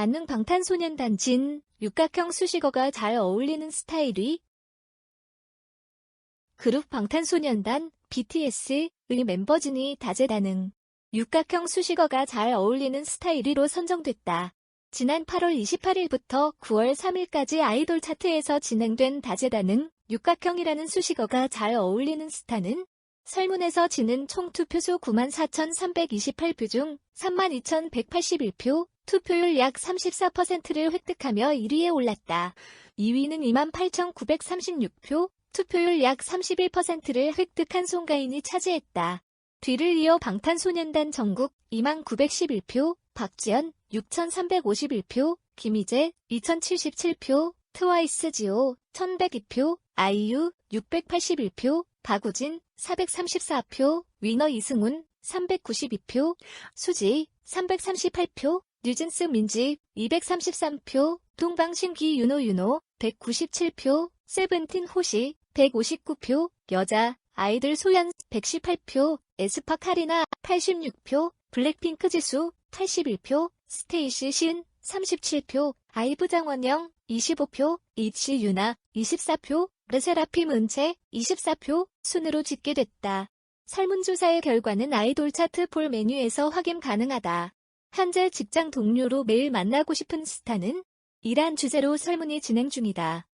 만능 방탄소년단 진, 육각형 수식어가 잘 어울리는 스타일이 그룹 방탄소년단 BTS의 멤버 진이 다재다능 육각형 수식어가 잘 어울리는 스타일이로 선정됐다. 지난 8월 28일부터 9월 3일까지 아이돌 차트에서 진행된 다재다능 육각형이라는 수식어가 잘 어울리는 스타는 설문에서 지는 총 투표수 94,328표 중 32,181표, 투표율 약 34%를 획득하며 1위에 올랐다. 2위는 28,936표, 투표율 약 31%를 획득한 송가인이 차지했다. 뒤를 이어 방탄소년단 전국 2911표, 박지연 6351표, 김희재 2077표, 트와이스 지오 1102표, 아이유 681표, 박우진 434표, 위너 이승훈 392표, 수지 338표, 뉴진스 민지 233표, 동방신기 윤호 윤호 197표, 세븐틴 호시 159표, 여자 아이들 소연 118표, 에스파 카리나 86표, 블랙핑크 지수 81표, 스테이시 신 37표, 아이브 장원영 25표, 이치 유나 24표, 르세라핌 은채 24표 순으로 집계됐다. 설문조사의 결과는 아이돌 차트 볼 메뉴에서 확인 가능하다. 현재 직장 동료로 매일 만나고 싶은 스타는 이란 주제로 설문이 진행 중이다.